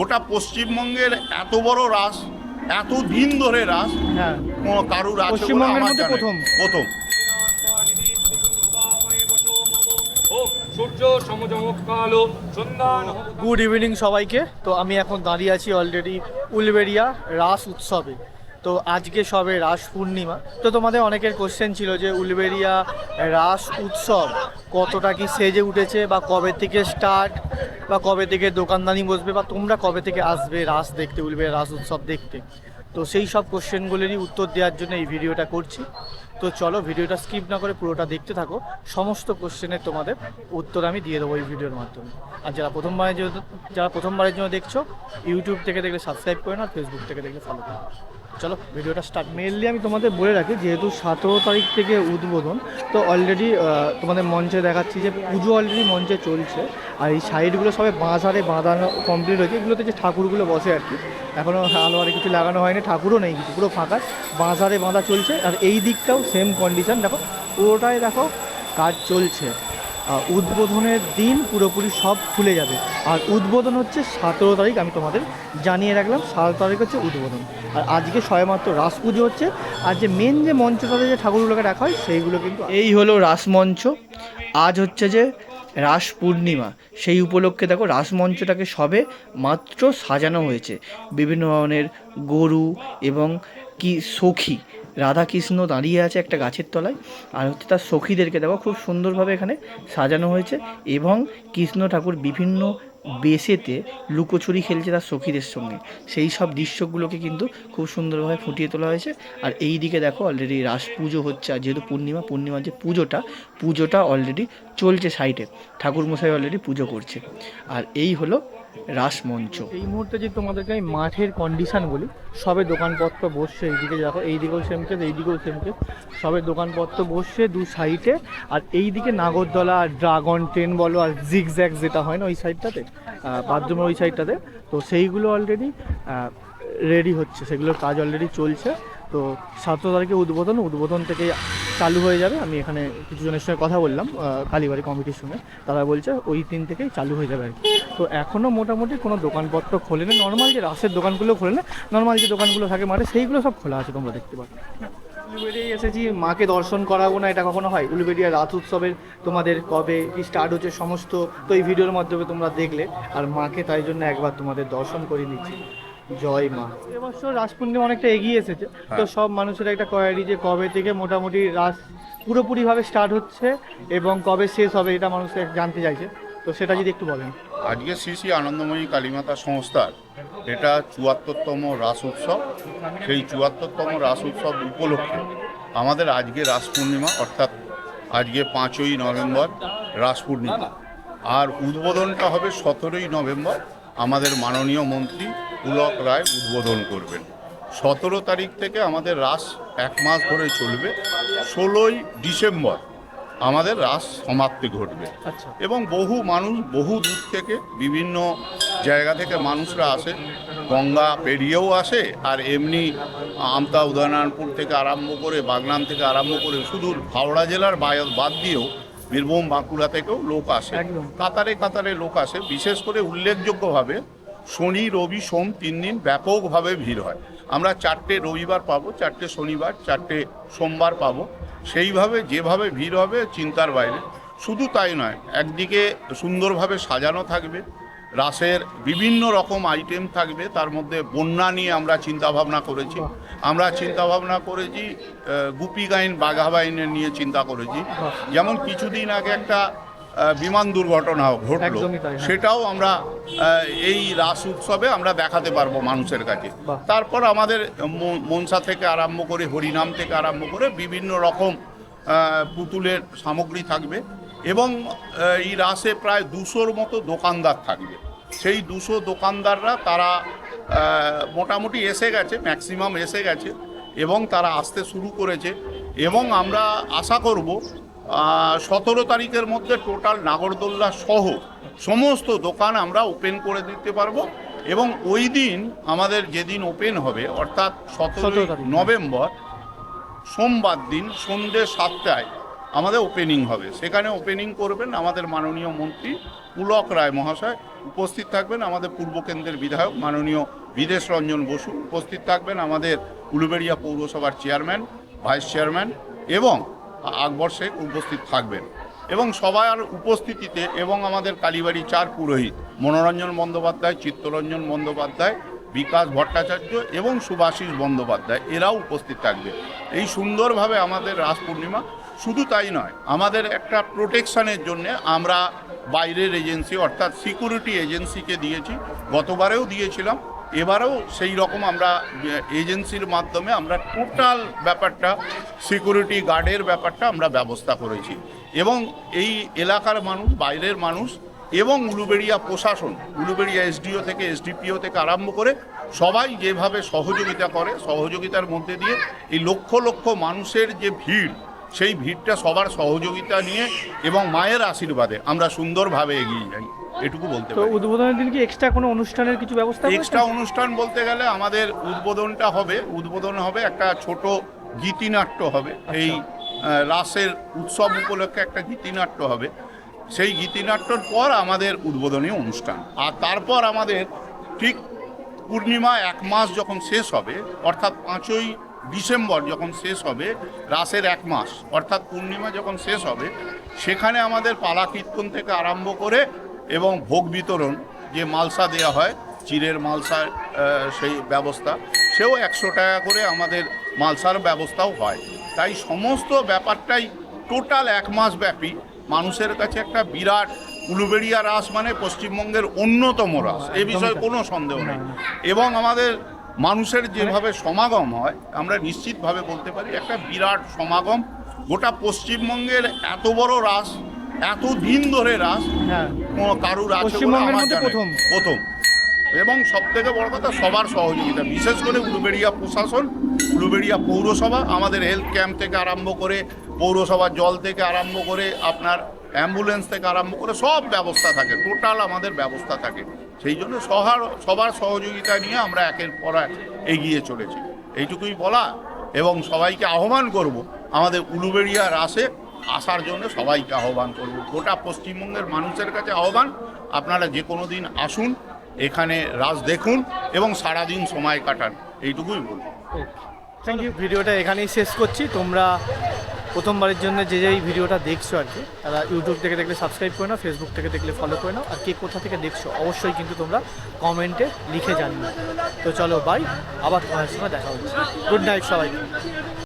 গোটা পশ্চিমবঙ্গের এত বড় রাস এত দিন ধরে রাস হ্যাঁ। কোনো কারুর পশ্চিমবঙ্গের আমার মধ্যে প্রথম। প্রথম। গুড ইভিনিং সবাইকে। তো আমি এখন দাঁড়িয়ে আছি অলরেডি উলবেরিয়া রাস উৎসবে। তো আজকে সবে রাস পূর্ণিমা। তো তোমাদের অনেকের কোশ্চেন ছিল যে উলবেরিয়া রাস উৎসব কতটা কি সেজে উঠেছে বা কবে থেকে স্টার্ট বা কবে থেকে দোকানদানি বসবে বা তোমরা কবে থেকে আসবে রাস দেখতে, উলবেরিয়া রাস উৎসব দেখতে? তো সেই সব কোশ্চেনগুলোরই উত্তর দেওয়ার জন্য এই ভিডিওটা করছি। তো চলো ভিডিওটা স্কিপ না করে পুরোটা দেখতে থাকো। সমস্ত কোশ্চেনের তোমাদের উত্তর আমি দিয়ে দেবো এই ভিডিওর মাধ্যমে। আর যারা প্রথমবারের জন্য, যারা প্রথমবারের জন্য দেখছ, ইউটিউব থেকে দেখলে সাবস্ক্রাইব করে না ফেসবুক থেকে দেখলে ফলো করো চলো ভিডিওটা স্টার্ট মেনলি আমি তোমাদের বলে রাখি, যেহেতু সতেরো তারিখ থেকে উদ্বোধন, তো অলরেডি তোমাদের মঞ্চে দেখাচ্ছি যে পুজো অলরেডি মঞ্চে চলছে, আর এই সাইডগুলো সবে বাঁধারে বাঁধানো কমপ্লিট হয়েছে, এগুলোতে যে ঠাকুরগুলো বসে আর কি। এখনও আলো আর কিছু লাগানো হয়নি, ঠাকুরও নেই কিছু, পুরো ফাঁকা। বাঁধারে বাঁধা চলছে, আর এই দিকটাও সেম কন্ডিশন দেখো, পুরোটাই দেখো কাজ চলছে। উদ্বোধনের দিন পুরোপুরি সব খুলে যাবে। আর উদ্বোধন হচ্ছে সতেরো তারিখ, আমি তোমাদের জানিয়ে রাখলাম সতেরো তারিখ হচ্ছে উদ্বোধন। আর আজকে সবেমাত্র রাস পুজো হচ্ছে। আর যে মেন যে মঞ্চটাতে যে ঠাকুরগুলোকে রাখা হয়, সেইগুলো কিন্তু এই হলো রাসমঞ্চ আজ হচ্ছে যে রাস পূর্ণিমা। সেই উপলক্ষে দেখো রাসমঞ্চটাকে সবে মাত্র সাজানো হয়েছে। বিভিন্ন ধরনের গরু এবং কি সখী। রাধাকৃষ্ণ দাঁড়িয়ে আছে একটা গাছের তলায়। আর হচ্ছে তার সখীদেরকে দেখো খুব সুন্দরভাবে এখানে সাজানো হয়েছে এবং কৃষ্ণ ঠাকুর বিভিন্ন বেশেতে লুকোচুরি খেলছে তার সখীদের সঙ্গে। সেই সব দৃশ্যগুলোকে কিন্তু খুব সুন্দরভাবে ফুটিয়ে তোলা হয়েছে। আর এই দিকে দেখো অলরেডি রাস পুজো হচ্ছে, আর যেহেতু পূর্ণিমা, পূর্ণিমার যে পুজোটা পুজোটা অলরেডি চলছে সাইডে ঠাকুর মশাই অলরেডি পুজো করছে। আর এই হলো রাসমঞ্চ। এই মুহূর্তে যে তোমাদেরকে আমি মাঠের কন্ডিশন বলি, সবে দোকানপত্র বসছে এইদিকে দেখো, এইদিকেও সেমকে এইদিকেও সেমকে সবে দোকানপত্র বসছে দু সাইডে আর এইদিকে নাগরদলা আর ড্রাগন ট্রেন বলো আর জিগজ্যাগ যেটা হয় না ওই সাইডটাতে বাথরুমের ওই সাইডটাতে তো সেইগুলো অলরেডি রেডি হচ্ছে, সেগুলোর কাজ অলরেডি চলছে। তো সতেরো তারিখে উদ্বোধন উদ্বোধন থেকে চালু হয়ে যাবে। আমি এখানে কিছু জনের সঙ্গে কথা বললাম কালীবাড়ি কমিটির সঙ্গে তারা বলছে ওই দিন থেকেই চালু হয়ে যাবে আর কি। তো এখনও মোটামুটি কোনো দোকানপত্র খোলে না। নর্মাল যে রাসের দোকানগুলো খোলে না নর্মাল যে দোকানগুলো থাকে মাঠে, সেইগুলো সব খোলা আছে তোমরা দেখতে পাবে। উলুবেড়িয়ে এসেছি, মাকে দর্শন করাবো না, এটা কখনো হয়? উলুবেড়িয়া রাত উৎসবের তোমাদের কবে কি স্টার্ট হচ্ছে সমস্ত, তো এই ভিডিওর মাধ্যমে তোমরা দেখলে। আর মাকে তাই জন্য একবার তোমাদের দর্শন করে নিচ্ছি। জয় মা। এবছর রাস পূর্ণিমা অনেকটা এগিয়ে এসেছে। তো সব মানুষের একটা কোয়ারি যে কবে থেকে মোটামুটি রাস পুরোপুরিভাবে স্টার্ট হচ্ছে এবং কবে শেষ হবে এটা মানুষ জানতে চাইছে। তো সেটা যদি একটু বলেন। আজকে শ্রী শ্রী আনন্দময়ী কালীমাতা সংস্থার এটা চুয়াত্তরতম রাস উৎসব। সেই চুয়াত্তরতম রাস উৎসব উপলক্ষে আমাদের আজকে রাস পূর্ণিমা অর্থাৎ আজকে পাঁচই নভেম্বর রাস পূর্ণিমা। আর উদ্বোধনটা হবে সতেরোই নভেম্বর। আমাদের মাননীয় মন্ত্রী পুলক রায় উদ্বোধন করবেন। সতেরো তারিখ থেকে আমাদের রাস এক মাস ধরে চলবে। ষোলোই ডিসেম্বর আমাদের রাস সমাপ্তি ঘটবে। আচ্ছা। এবং বহু মানুষ বহু দূর থেকে বিভিন্ন জায়গা থেকে মানুষরা আসে। গঙ্গা পেরিয়েও আসে আর এমনি আমতা উদয়নারায়ণপুর থেকে আরম্ভ করে বাগনান থেকে আরম্ভ করে শুধু হাওড়া জেলার বায়- বাদ দিয়েও বীরভূম বাঁকুড়া থেকেও লোক আসে। কাতারে কাতারে লোক আসে। বিশেষ করে উল্লেখযোগ্যভাবে শনি রবি সোম তিন দিন ব্যাপকভাবে ভিড় হয়। আমরা চারটে রবিবার পাবো চারটে শনিবার চারটে সোমবার পাবো। সেইভাবে যেভাবে ভিড় হবে চিন্তার বাইরে। শুধু তাই নয় একদিকে সুন্দরভাবে সাজানো থাকবে রাসের বিভিন্ন রকম আইটেম থাকবে তার মধ্যে বন্যা নিয়ে আমরা চিন্তা ভাবনা করেছি। আমরা চিন্তা ভাবনা করেছি গুপি গাইন বাঘা বাইনের নিয়ে চিন্তা করেছি। যেমন কিছুদিন আগে একটা বিমান দুর্ঘটনা ঘটলো হ্যাঁ। সেটাও আমরা এই রাস উৎসবে আমরা দেখাতে পারব মানুষের কাছে। তারপর আমাদের মনসা থেকে আরম্ভ করে হরিনাম থেকে আরম্ভ করে বিভিন্ন রকম পুতুলের সামগ্রী থাকবে। এবং এই রাসে প্রায় দুশোর মতো দোকানদার থাকবে। সেই দুশো দোকানদাররা তারা মোটামুটি এসে গেছে ম্যাক্সিমাম এসে গেছে এবং তারা আসতে শুরু করেছে এবং আমরা আশা করব সতেরো তারিখের মধ্যে টোটাল নাগরদোল্লা সহ সমস্ত দোকান আমরা ওপেন করে দিতে পারব এবং ওই দিন আমাদের যেদিন ওপেন হবে অর্থাৎ 17 সতেরো নভেম্বর সোমবার দিন সন্ধ্যে সাতটায় আমাদের ওপেনিং হবে। সেখানে ওপেনিং করবেন আমাদের মাননীয় মন্ত্রী পুলক রায় মহাশয় উপস্থিত থাকবেন, আমাদের পূর্ব কেন্দ্রের বিধায়ক মাননীয় বিদেশ রঞ্জন বসু উপস্থিত থাকবেন, আমাদের উলুবেড়িয়া পৌরসভার চেয়ারম্যান ভাইস চেয়ারম্যান এবং আকবর শেখ উপস্থিত থাকবেন। এবং সবার উপস্থিতিতে এবং আমাদের কালীবাড়ি চার পুরোহিত মনোরঞ্জন বন্দ্যোপাধ্যায়, চিত্তরঞ্জন বন্দ্যোপাধ্যায়, বিকাশ ভট্টাচার্য এবং সুভাষিস বন্দ্যোপাধ্যায়, এরাও উপস্থিত থাকবে। এই সুন্দরভাবে আমাদের রাস পূর্ণিমা শুধু তাই নয়, আমাদের একটা প্রোটেকশনের জন্য আমরা বাইরের এজেন্সি অর্থাৎ সিকিউরিটি এজেন্সিকে দিয়েছি, গতবারেও দিয়েছিলাম, এবারেও সেই রকম আমরা এজেন্সির মাধ্যমে আমরা টোটাল ব্যাপারটা সিকিউরিটি গার্ডের ব্যাপারটা আমরা ব্যবস্থা করেছি। এবং এই এলাকার মানুষ, বাইরের মানুষ এবং উলুবেড়িয়া প্রশাসন, উলুবেড়িয়া এসডিও থেকে এসডিপিও থেকে আরম্ভ করে সবাই যেভাবে সহযোগিতা করে, সহযোগিতার মধ্যে দিয়ে এই লক্ষ লক্ষ মানুষের যে ভিড় সেই ভিড়টা সবার সহযোগিতা নিয়ে এবং মায়ের আশীর্বাদে আমরা সুন্দরভাবে এগিয়ে যাই। এটুকু বলতে পারি। উদ্বোধনের দিন কি এক্সট্রা কোনো অনুষ্ঠানের কিছু ব্যবস্থা এক্সট্রা অনুষ্ঠান বলতে গেলে আমাদের উদ্বোধনটা হবে উদ্বোধন হবে একটা ছোট গীতিনাট্য হবে। এই রাসের উৎসব উপলক্ষে একটা গীতিনাট্য হবে। সেই গীতিনাট্যর পর আমাদের উদ্বোধনী অনুষ্ঠান। আর তারপর আমাদের ঠিক পূর্ণিমা এক মাস যখন শেষ হবে অর্থাৎ পাঁচই ডিসেম্বর যখন শেষ হবে রাসের এক মাস অর্থাৎ পূর্ণিমা যখন শেষ হবে সেখানে আমাদের পালা কীর্তন থেকে আরম্ভ করে এবং ভোগ বিতরণ যে মালসা দেওয়া হয় চিরের মালসার সেই ব্যবস্থা সেও একশো টাকা করে আমাদের মালসার ব্যবস্থাও হয়। তাই সমস্ত ব্যাপারটাই টোটাল এক মাস ব্যাপী মানুষের কাছে একটা বিরাট উলুবেড়িয়া রাস মানে পশ্চিমবঙ্গের অন্যতম রাস। এ বিষয়ে কোনো সন্দেহ নেই। এবং আমাদের মানুষের যেভাবে সমাগম হয় আমরা নিশ্চিতভাবে বলতে পারি একটা বিরাট সমাগম গোটা পশ্চিমবঙ্গের এত বড় রাস এত দিন ধরে রাস হ্যাঁ কোনো কারুর। প্রথম। প্রথম এবং সব থেকে বড় কথা সবার সহযোগিতা বিশেষ করে উলুবেড়িয়া প্রশাসন উলুবেড়িয়া পৌরসভা আমাদের হেলথ ক্যাম্প থেকে আরম্ভ করে পৌরসভার জল থেকে আরম্ভ করে আপনার অ্যাম্বুলেন্স থেকে আরম্ভ করে সব ব্যবস্থা থাকে, টোটাল আমাদের ব্যবস্থা থাকে। সেই জন্য সহার, সবার সহযোগিতা নিয়ে আমরা একের পর এক এগিয়ে চলেছি। এইটুকুই বলা, এবং সবাইকে আহ্বান করব, আমাদের উলুবেড়িয়া রাসে আসার জন্য সবাইকে আহ্বান করব। গোটা পশ্চিমবঙ্গের মানুষের কাছে আহ্বান, আপনারা যে কোনো দিন আসুন, এখানে রাস দেখুন, এবং সারাদিন সময় কাটান। এইটুকুই বলব। থ্যাংক ইউ ভিডিওটা এখানেই শেষ করছি। তোমরা প্রথমবারের জন্য যে যেই ভিডিওটা দেখছ আর কি, তারা ইউটিউব থেকে দেখলে সাবস্ক্রাইব করে নাও ফেসবুক থেকে দেখলে ফলো করে নাও, আর কে কোথা থেকে দেখছ অবশ্যই কিন্তু তোমরা কমেন্টে লিখে জানিও। তো চলো বাই আবার তোমার সঙ্গে দেখা হচ্ছে। গুড নাইট সবাইকে।